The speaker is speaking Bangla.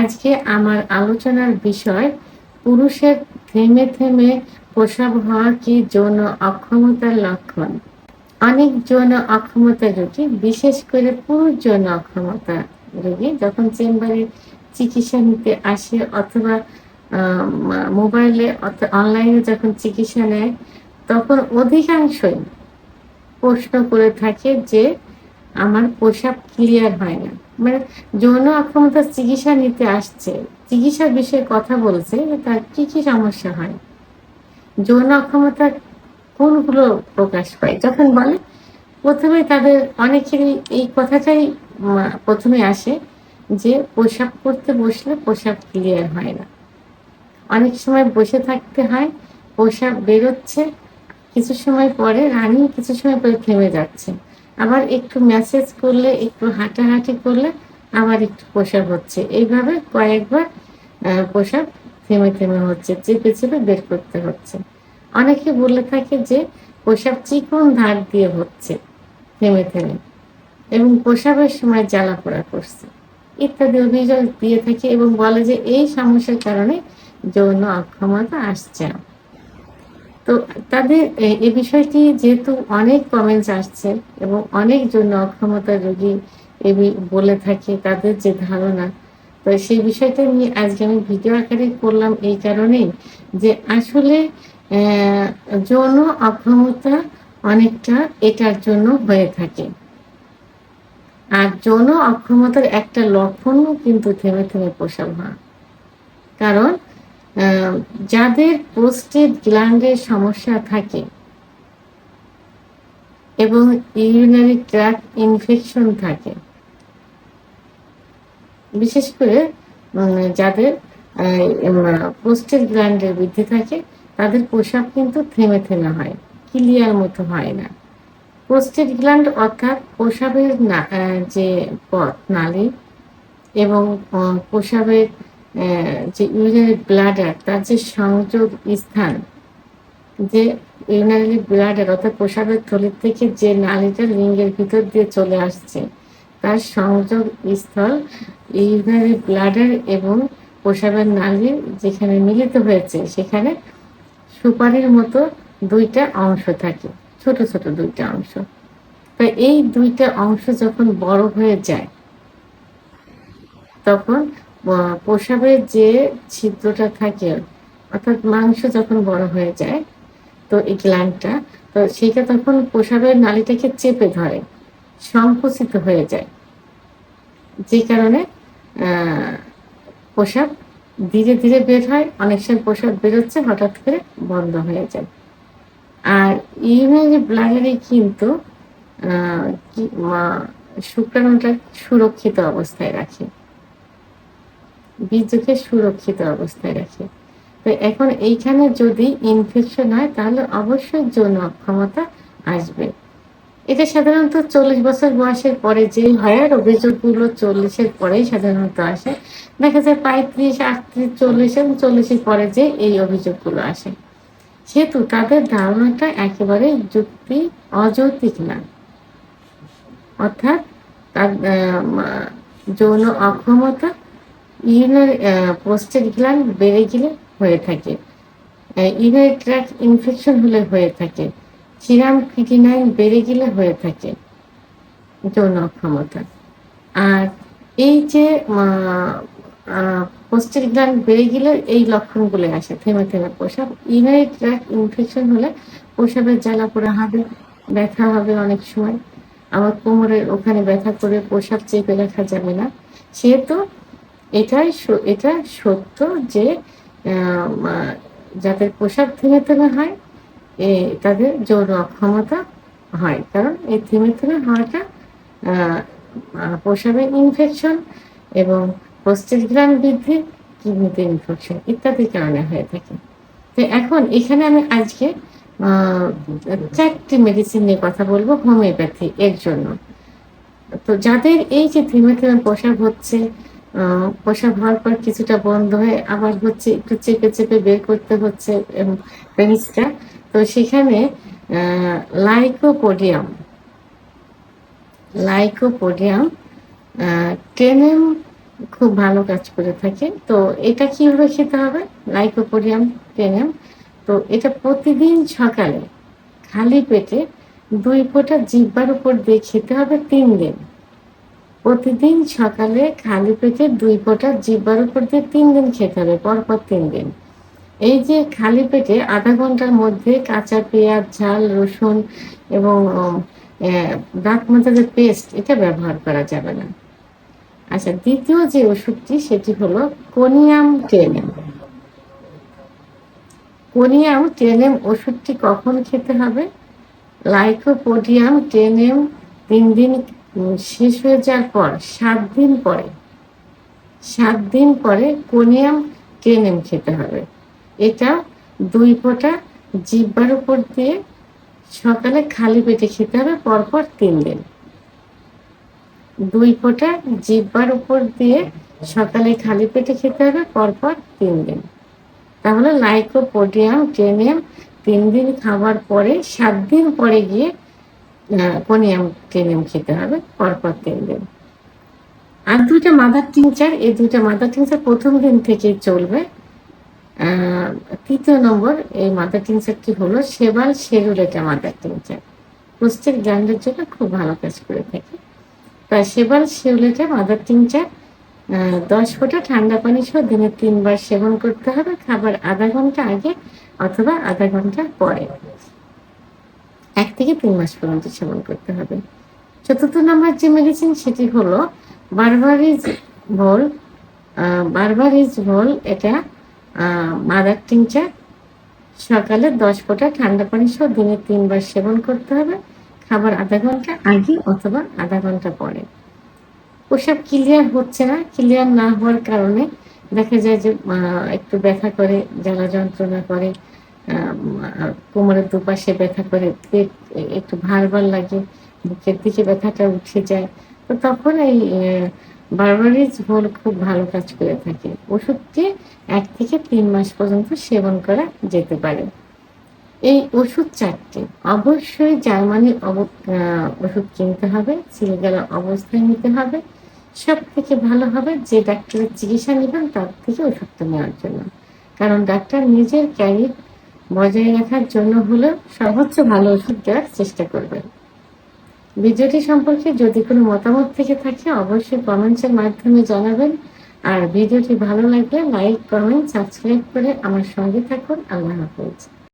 আজকে আমার আলোচনার বিষয়, পুরুষের থেমে থেমে প্রসব হওয়া কি যৌন অক্ষমতার লক্ষণ? অনেক যৌন অক্ষমতা রোগী, বিশেষ করে পুরুষ যৌন অক্ষমতা রোগী, যখন চেম্বারে চিকিৎসা নিতে আসে অথবা মোবাইলে অনলাইনে যখন চিকিৎসা নেয়, তখন অধিকাংশই প্রশ্ন করে থাকে যে, আমার পোশাক ক্লিয়ার হয় না। মানে যৌন অক্ষমতার চিকিৎসা নিতে আসছে। চিকিৎসার বিষয়ে কথা বলছে তার কি কি সমস্যা হয়। যৌন অক্ষমতা কোনগুলো প্রকাশ পায়? যখন বলে, প্রথমে তাদের অনেকেরই এই কথাটাই প্রথমে আসে যে পোশাক করতে বসলে পোশাক ক্লিয়ার হয় না। অনেক সময় বসে থাকতে হয় পোশাক বেরোচ্ছে, কিছু সময় পরে রানিং কিছু সময় পরে থেমে যাচ্ছে। আবার একটু মেসেজ করলে, একটু হাঁটাহাঁটি করলে আবার একটু পোশাক হচ্ছে। এইভাবে কয়েকবার পোশাক থেমে থেমে হচ্ছে, চেপে চেপে বের করতে হচ্ছে। অনেকে বলে থাকে যে পোশাক চিকন ধার দিয়ে হচ্ছে, থেমে থেমে। এবং পোশাকের সময় জ্বালা পোড়া করছে। ইত্যাদি অভিযোগ দিয়ে থাকে এবং বলে যে এই সমস্যার কারণে যৌন অক্ষমতা আসছে তো তাদের এই বিষয়টি যেহেতু অনেক কমেন্টস আসছে এবং অনেক জন্য অক্ষমতা রোগী এ বলে থাকে তাদের যে ধারণা, তো সেই বিষয়টা নিয়ে আজকে আমি ভিডিও আকারে করলাম এই কারণেই যে আসলে যৌন অক্ষমতা অনেকটা এটার জন্য হয়ে থাকে। আর যৌন অক্ষমতার একটা লক্ষণও কিন্তু থেমে থেমে পোষাল হয়। কারণ যাদের পোস্টেড গ্ল্যান্ডের সমস্যা থাকে এবং ইউরিনারি ট্র্যাক ইনফেকশন থাকে, বিশেষ করে যাদের পোস্টেড গ্ল্যান্ডের বৃদ্ধি থাকে, তাদের পোশাক কিন্তু থেমে থেমে হয়, ক্লিয়ার মতো হয় না। পোস্টেড গ্ল্যান্ড অর্থাৎ পোশাবের যে পথ, নালী এবং পোশাবের যে ইউরিনারি ব্লাডার তার যে সংযোগ স্থান, যে ইউরিনারি ব্লাডার অর্থাৎ প্রসাবের থলির থেকে যে নালীটা লিঙ্গের ভিতর দিয়ে চলে আসছে, তার সংযোগ স্থল ইউরিনারি ব্লাডার এবং প্রসাবের নালী যেখানে মিলিত হয়েছে, সেখানে সুপারির মতো দুইটা অংশ থাকে, ছোট ছোট দুইটা অংশ। তো এই দুইটা অংশ যখন বড় হয়ে যায়, তখন প্রসাবের যে ছিদ্রটা থাকে, অর্থাৎ মাংস যখন বড় হয়ে যায়, তো এই গ্ল্যান্ডটা তো সেটা তখন প্রসাবের নালীটাকে চেপে ধরে, সংকুচিত হয়ে যায়। যে কারণে পোশাক ধীরে ধীরে বের হয়, অনেক সময় পোশাক বেরোচ্ছে, হঠাৎ করে বন্ধ হয়ে যায়। আর ইউনারি ব্লাডারে কিন্তু শুক্রাণুটা সুরক্ষিত অবস্থায় রাখে। বীজকে সুরক্ষিত অবস্থায় রাখে। তো এখন এইখানে যদি ইনফেকশন হয়, তাহলে অবশ্যই যৌন অক্ষমতা আসবে। এটা সাধারণত চল্লিশ বছর বয়সের পরে যে হয়, আর অভিযোগগুলো চল্লিশের পরেই সাধারণত আসে। দেখা যায় পঁয়ত্রিশ, আটত্রিশ, চল্লিশ এবং চল্লিশের পরে যে এই অভিযোগগুলো আসে। সেহেতু তাদের ধারণাটা একেবারে যুক্তি অযৌক্তিক না। অর্থাৎ তার যৌন অক্ষমতা ইউরিনারি পোস্টেড গ্ল্যান্ড বেড়ে গেলে হয়ে থাকে। ইউরিনারি ট্র্যাক ইনফেকশন হলে হয়ে থাকে। সিরাম ক্রিটিনাইন বেড়ে গেলে হয়ে থাকে। যৌন অক্ষমতা আর এই যে পোস্টেড গ্ল্যান্ড বেড়ে গেলে এই লক্ষণগুলো আসে। থেমে থেমে প্রসাব। ইউরিনারি ট্র্যাক ইনফেকশন হলে প্রসাবের জ্বালা পোড়া হবে, ব্যথা হবে অনেক সময়। আবার কোমরের ওখানে ব্যথা করে প্রসাব চেপে রাখা যাবে না। সেহেতু এটাই এটা সত্য যে যাদের পোশাক থেমে থেমে হয়, এ, তাদের যৌন অক্ষমতা হয়। কারণ এই থেমে থেমে হওয়াটা প্রসাবের ইনফেকশন এবং প্রস্টেট গ্রাম বৃদ্ধি, কিডনিতে ইনফেকশন ইত্যাদির কারণে হয়ে থাকে। তো এখন এখানে আমি আজকে চারটি মেডিসিন নিয়ে কথা বলব হোমিওপ্যাথি এর জন্য। তো যাদের এই যে থেমে থেমে পোশাক হচ্ছে পোশাক হওয়ার পর কিছুটা বন্ধ হয়ে আবার হচ্ছে একটু চেপে চেপে বের করতে হচ্ছে পেনিসটা তো সেখানে লাইকোপোডিয়াম লাইকোপোডিয়াম টেন এম খুব ভালো কাজ করে থাকে। তো এটা কীভাবে খেতে হবে? লাইকোপোডিয়াম টেনেম তো এটা প্রতিদিন সকালে খালি পেটে দুই ফোঁটা জিব্বার উপর দিয়ে খেতে হবে তিন দিন। প্রতিদিন সকালে খালি পেটে দুই ফোঁটা জিব্বার উপর দিয়ে তিন দিন খেতে হবে, পরপর তিন দিন। এই যে খালি পেটে আধা ঘণ্টার মধ্যে কাঁচা পেঁয়াজ, ঝাল, রসুন এবং দাঁত মাথাদের পেস্ট, এটা ব্যবহার করা যাবে না। আচ্ছা দ্বিতীয় যে ওষুধটি, সেটি হলো কোনিয়াম টেনেম কোনিয়াম টেনেম ওষুধটি কখন খেতে হবে? লাইকোপোডিয়াম টেনেম তিন দিন শেষ হয়ে যাওয়ার পর সাত দিন পরে, সাত দিন পরে কোনিয়াম টেনেম খেতে হবে। এটা দুই ফোঁটা জিব্বার উপর দিয়ে সকালে খালি পেটে খেতে হবে, পরপর তিন দিন। দুই ফোঁটা জিব্বার উপর দিয়ে সকালে খালি পেটে খেতে হবে, পরপর তিন দিন। তাহলে লাইকোপোডিয়াম টেনিয়াম তিন দিন খাবার পরে, সাত দিন পরে গিয়ে কোনিয়াম টেনিয়াম খেতে হবে পরপর তিন দিন আর দুইটা মাদার টিংচার এই দুইটা মাদার টিংচার প্রথম দিন থেকেই চলবে। তৃতীয় নম্বর এই মাদার টিংচারটি হলো? সেবাল শেরুলেটা মাদার টিংচার প্রস্টেট গ্যান্ডের জন্য খুব ভালো কাজ করে থাকে। তা সেবাল শেরুলেটা মাদার টিংচার দশ ফোঁটা ঠান্ডা পানি সহ দিনে তিনবার সেবন করতে হবে। খাবার আধা ঘণ্টা আগে অথবা আধা ঘণ্টা পরে। এক থেকে তিন মাস পর্যন্ত সেবন করতে হবে। চতুর্থ নম্বর যে মেডিসিন সেটি হলো বারবারিজ ভোল বারবারিজ ভোল এটা মাদার টিংচার সকালে দশ ফোঁটা ঠান্ডা পানি সহ দিনে তিনবার সেবন করতে হবে। খাবার আধা ঘণ্টা আগে অথবা আধা ঘণ্টা পরে। ওসব ক্লিয়ার হচ্ছে না। ক্লিয়ার না হওয়ার কারণে দেখা যায় যে একটু ব্যথা করে, জ্বালা যন্ত্রণা করে কোমরের দুপাশে ব্যথা করে পেট একটু ভার ভার লাগে, বুকের দিকে ব্যথাটা উঠে যায়। তো তখন এই বারবারিজ ভোল খুব ভালো কাজ করে থাকে। ওষুধটি এক থেকে তিন মাস পর্যন্ত সেবন করা যেতে পারে। এই ওষুধ চারটি, অবশ্যই জার্মানি ওষুধ কিনতে হবে সিলগালা অবস্থায় নিতে হবে। সব থেকে ভালো হবে যে ডাক্তারের চিকিৎসা নেবেন, তার থেকে ওষুধটা নেওয়ার জন্য। কারণ ডাক্তার নিজের ক্যারিয়ার বজায় রাখার জন্য হলেও সর্বোচ্চ ভালো ওষুধ দেওয়ার চেষ্টা করবেন। ভিডিওটি সম্পর্কে যদি কোনো মতামত থেকে থাকে, অবশ্যই কমেন্টসের মাধ্যমে জানাবেন। আর ভিডিওটি ভালো লাগলে লাইক, কমেন্ট, সাবস্ক্রাইব করে আমার সঙ্গে থাকুন। আল্লাহ হাফিজ।